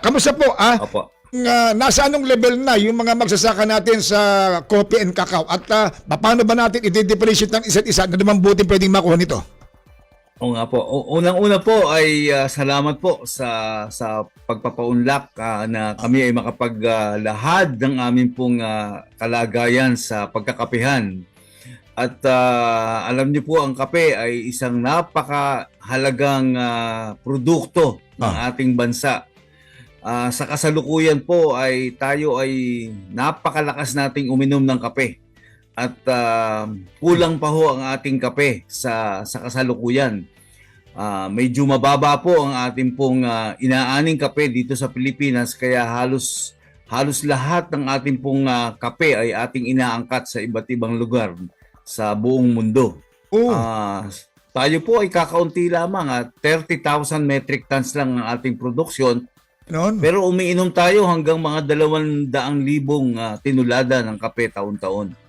Kamusta po, ah? Opo. Nga, nasa anong level na yung mga magsasaka natin sa coffee and cacao? At ah, paano ba natin i-differentiate ng isa't isa na naman buti pwedeng makuha nito? O nga po. Unang-una po ay ah, salamat po sa sa pagpapaunlak ah, na kami ay makapaglahad ng aming pong ah, kalagayan sa pagkakapihan. At ah, alam niyo po ang kape ay isang napakahalagang ah, produkto ng ating bansa. Ah, sa kasalukuyan po ay tayo ay napakalakas nating uminom ng kape. At ah, kulang pa ho ang ating kape sa sa kasalukuyan. Ah, medyo mababa po ang ating pong ah, inaaning kape dito sa Pilipinas kaya halos halos lahat ng ating pong ah, kape ay ating inaangkat sa iba't ibang lugar sa buong mundo. Oh, Ah, tayo po ay kakaunti lamang at 30,000 metric tons lang ang ating produksyon noon. pero umiinom tayo hanggang mga 200,000 ah, tinulada ng kape taon-taon.